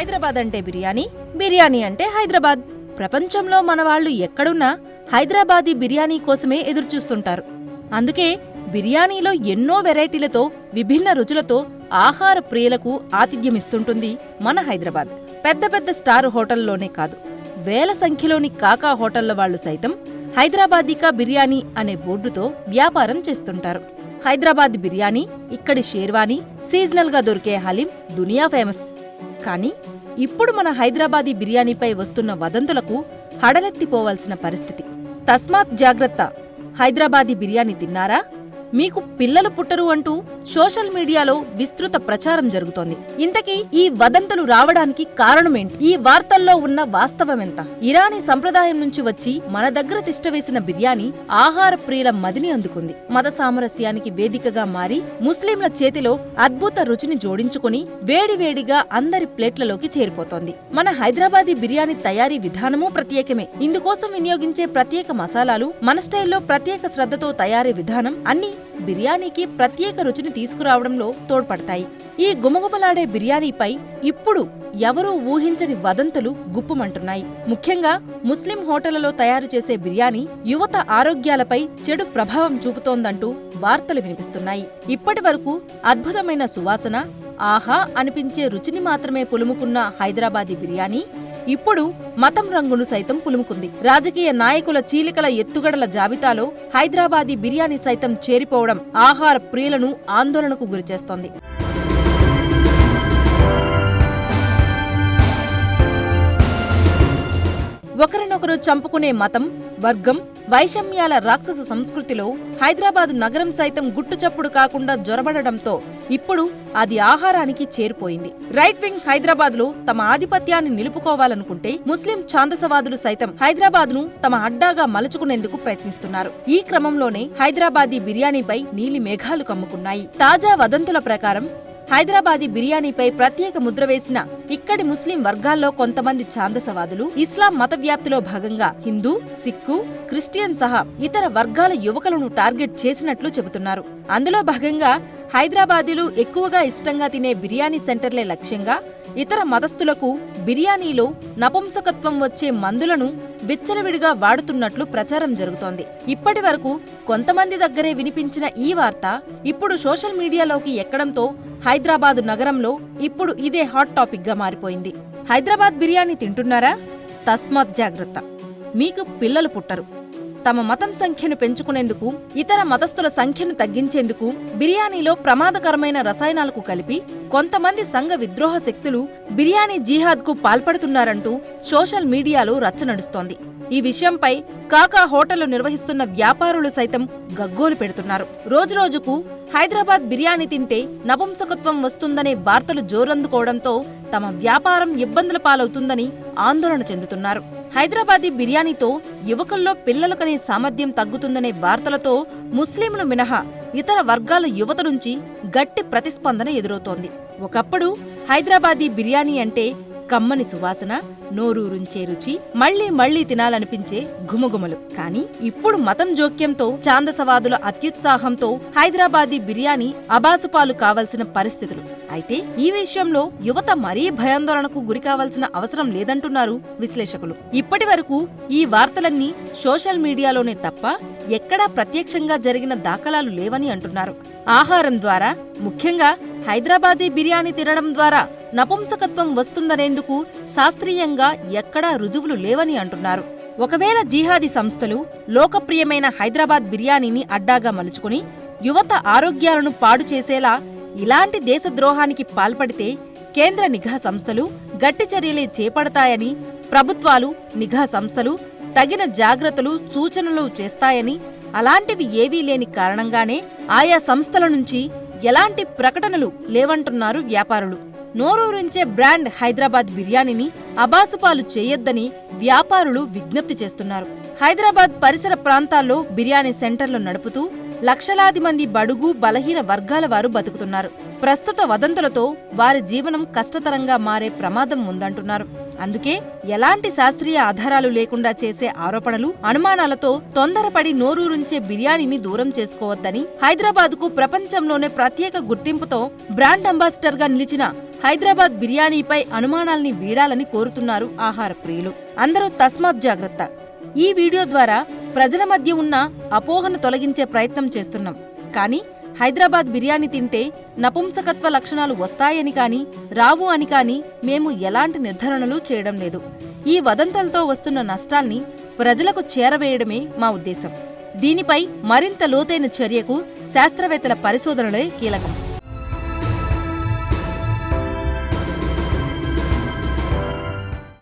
హైదరాబాద్ అంటే బిర్యానీ బిర్యానీ అంటే హైదరాబాద్. ప్రపంచంలో మన వాళ్ళు ఎక్కడున్నా హైదరాబాదీ బిర్యానీ కోసమే ఎదురుచూస్తుంటారు. అందుకే బిర్యానీలో ఎన్నో వెరైటీలతో విభిన్న రుచులతో ఆహార ప్రియులకు ఆతిథ్యమిస్తుంటుంది మన హైదరాబాద్. పెద్ద పెద్ద స్టార్ హోటల్లోనే కాదు వేల సంఖ్యలోని కాకా హోటళ్ళ వాళ్ళు సైతం హైదరాబాదీకా బిర్యానీ అనే బోర్డుతో వ్యాపారం చేస్తుంటారు. హైదరాబాద్ బిర్యానీ ఇక్కడి షేర్వానీ సీజనల్గా దొరికే హలీం దునియా ఫేమస్. కానీ ఇప్పుడు మన హైదరాబాదీ బిర్యానీపై వస్తున్న వదంతులకు హడలెత్తిపోవాల్సిన పరిస్థితి. తస్మాత్ జాగ్రత్త. హైదరాబాదీ బిర్యానీ తిన్నారా? మీకు పిల్లలు పుట్టరు అంటూ సోషల్ మీడియాలో విస్తృత ప్రచారం జరుగుతోంది. ఇంతకీ ఈ వదంతులు రావడానికి కారణమేంటి? ఈ వార్తల్లో ఉన్న వాస్తవమెంత? ఇరానీ సంప్రదాయం నుంచి వచ్చి మన దగ్గర తిష్టవేసిన బిర్యానీ ఆహార ప్రియుల మదిని అందుకుంది. మత సామరస్యానికి వేదికగా మారి ముస్లింల చేతిలో అద్భుత రుచిని జోడించుకుని వేడివేడిగా అందరి ప్లేట్లలోకి చేరిపోతోంది. మన హైదరాబాదీ బిర్యానీ తయారీ విధానమూ ప్రత్యేకమే. ఇందుకోసం వినియోగించే ప్రత్యేక మసాలాలు మన స్టైల్లో ప్రత్యేక శ్రద్ధతో తయారీ విధానం అన్నీ బిర్యానీకి ప్రత్యేక రుచిని తీసుకురావడంలో తోడ్పడతాయి. ఈ గుమగుమలాడే బిర్యానీపై ఇప్పుడు ఎవరూ ఊహించని వదంతులు గుప్పుమంటున్నాయి. ముఖ్యంగా ముస్లిం హోటళ్ళలో తయారు చేసే బిర్యానీ యువత ఆరోగ్యాలపై చెడు ప్రభావం చూపుతోందంటూ వార్తలు వినిపిస్తున్నాయి. ఇప్పటి వరకు అద్భుతమైన సువాసన ఆహా అనిపించే రుచిని మాత్రమే పులుముకున్న హైదరాబాదీ బిర్యానీ ఇప్పుడు మతం రంగును సైతం పులుముకుంది. రాజకీయ నాయకుల చీలికల ఎత్తుగడల జాబితాలో హైదరాబాదీ బిర్యానీ సైతం చేరిపోవడం ఆహార ప్రియులను ఆందోళనకు గురిచేస్తోంది. ఒకరినొకరు చంపుకునే మతం వర్గం వైషమ్యాల రాక్షస సంస్కృతిలో హైదరాబాద్ నగరం సైతం గుట్టుచప్పుడు కాకుండా జొరబడడంతో ఇప్పుడు అది ఆహారానికి చేరిపోయింది. రైట్ వింగ్ హైదరాబాద్లో తమ ఆధిపత్యాన్ని నిలుపుకోవాలనుకుంటే ముస్లిం ఛాందసవాదులు సైతం హైదరాబాద్ను తమ అడ్డాగా మలుచుకునేందుకు ప్రయత్నిస్తున్నారు. ఈ క్రమంలోనే హైదరాబాదీ బిర్యానీపై నీలి మేఘాలు కమ్ముకున్నాయి. తాజా వదంతుల ప్రకారం హైదరాబాదీ బిర్యానీపై ప్రత్యేక ముద్ర వేసిన ఇక్కడి ముస్లిం వర్గాల్లో కొంతమంది ఛాందసవాదులు ఇస్లాం మత వ్యాప్తిలో భాగంగా హిందూ సిక్కు క్రిస్టియన్ సహా ఇతర వర్గాల యువకులను టార్గెట్ చేసినట్లు చెబుతున్నారు. అందులో భాగంగా హైదరాబాదీలు ఎక్కువగా ఇష్టంగా తినే బిర్యానీ సెంటర్లే లక్ష్యంగా ఇతర మతస్థులకు బిర్యానీలో నపుంసకత్వం వచ్చే మందులను విచ్చలవిడిగా వాడుతున్నట్లు ప్రచారం జరుగుతోంది. ఇప్పటి వరకు కొంతమంది దగ్గరే వినిపించిన ఈ వార్త ఇప్పుడు సోషల్ మీడియాలోకి ఎక్కడంతో హైదరాబాదు నగరంలో ఇప్పుడు ఇదే హాట్ టాపిక్గా మారిపోయింది. హైదరాబాద్ బిర్యానీ తింటున్నారా? తస్మాత్ జాగ్రత్త. మీకు పిల్లలు పుట్టరు. తమ మతం సంఖ్యను పెంచుకునేందుకు ఇతర మతస్థుల సంఖ్యను తగ్గించేందుకు బిర్యానీలో ప్రమాదకరమైన రసాయనాలకు కలిపి కొంతమంది సంఘ విద్రోహ శక్తులు బిర్యానీ జీహాద్కు పాల్పడుతున్నారంటూ సోషల్ మీడియాలో రచ్చ నడుస్తోంది. ఈ విషయంపై కాకా హోటళ్ళు నిర్వహిస్తున్న వ్యాపారులు సైతం గగ్గోలు పెడుతున్నారు. రోజురోజుకు హైదరాబాద్ బిర్యానీ తింటే నపుంసకత్వం వస్తుందనే వార్తలు జోరందుకోవడంతో తమ వ్యాపారం ఇబ్బందుల పాలవుతుందని ఆందోళన చెందుతున్నారు. హైదరాబాదీ బిర్యానీతో యువకుల్లో పిల్లలకనే సామర్థ్యం తగ్గుతుందనే వార్తలతో ముస్లింలు మినహా ఇతర వర్గాల యువత నుంచి గట్టి ప్రతిస్పందన ఎదురవుతోంది. ఒకప్పుడు హైదరాబాదీ బిర్యానీ అంటే కమ్మని సువాసన నోరూరుంచే రుచి మళ్ళీ మళ్ళీ తినాలనిపించే ఘుమఘుమలు. కానీ ఇప్పుడు మతం జోక్యంతో ఛాందసవాదుల అత్యుత్సాహంతో హైదరాబాదీ బిర్యానీ అబాసుపాలు కావలసిన పరిస్థితులు. అయితే ఈ విషయంలో యువత మరీ భయాందోళనకు గురి కావాల్సిన అవసరం లేదంటున్నారు విశ్లేషకులు. ఇప్పటి వరకు ఈ వార్తలన్నీ సోషల్ మీడియాలోనే తప్ప ఎక్కడా ప్రత్యక్షంగా జరిగిన దాఖలాలు లేవని అంటున్నారు. ఆహారం ద్వారా ముఖ్యంగా హైదరాబాదీ బిర్యానీ తినడం ద్వారా నపుంసకత్వం వస్తుందనేందుకు శాస్త్రీయంగా ఎక్కడా రుజువులు లేవని అంటున్నారు. ఒకవేళ జీహాదీ సంస్థలు లోకప్రియమైన హైదరాబాద్ బిర్యానీని అడ్డాగా మలుచుకుని యువత ఆరోగ్యాలను పాడు చేసేలా ఇలాంటి దేశద్రోహానికి పాల్పడితే కేంద్ర నిఘా సంస్థలు గట్టి చర్యలే చేపడతాయని ప్రభుత్వాలు నిఘా సంస్థలు తగిన జాగ్రత్తలు సూచనలు చేస్తాయని అలాంటివి ఏవీ లేని కారణంగానే ఆయా సంస్థల నుంచి ఎలాంటి ప్రకటనలు లేవంటున్నారు వ్యాపారులు. నోరూరించే బ్రాండ్ హైదరాబాద్ బిర్యానీని అబాసుపాలు చేయొద్దని వ్యాపారులు విజ్ఞప్తి చేస్తున్నారు. హైదరాబాద్ పరిసర ప్రాంతాల్లో బిర్యానీ సెంటర్లు నడుపుతూ లక్షలాది మంది బడుగు బలహీన వర్గాల వారు బతుకుతున్నారు. ప్రస్తుత వదంతులతో వారి జీవనం కష్టతరంగా మారే ప్రమాదం ఉందంటున్నారు. అందుకే ఎలాంటి శాస్త్రీయ ఆధారాలు లేకుండా చేసే ఆరోపణలు అనుమానాలతో తొందరపడి నోరూరుంచే బిర్యానీని దూరం చేసుకోవద్దని హైదరాబాద్కు ప్రపంచంలోనే ప్రత్యేక గుర్తింపుతో బ్రాండ్ అంబాసిడర్గా నిలిచిన హైదరాబాద్ బిర్యానీపై అనుమానాల్ని వీడాలని కోరుతున్నారు ఆహార ప్రియులు. అందరూ తస్మాత్ జాగ్రత్త. ఈ వీడియో ద్వారా ప్రజల మధ్య ఉన్న అపోహను తొలగించే ప్రయత్నం చేస్తున్నాం. కానీ హైదరాబాద్ బిర్యానీ తింటే నపుంసకత్వ లక్షణాలు వస్తాయని కాని రావు అని కాని మేము ఎలాంటి నిర్ధారణలు చేయడం లేదు. ఈ వదంతలతో వస్తున్న నష్టాల్ని ప్రజలకు చేరవేయడమే మా ఉద్దేశం. దీనిపై మరింత లోతైన చర్యకు శాస్త్రవేత్తల పరిశోధనలే కీలకం.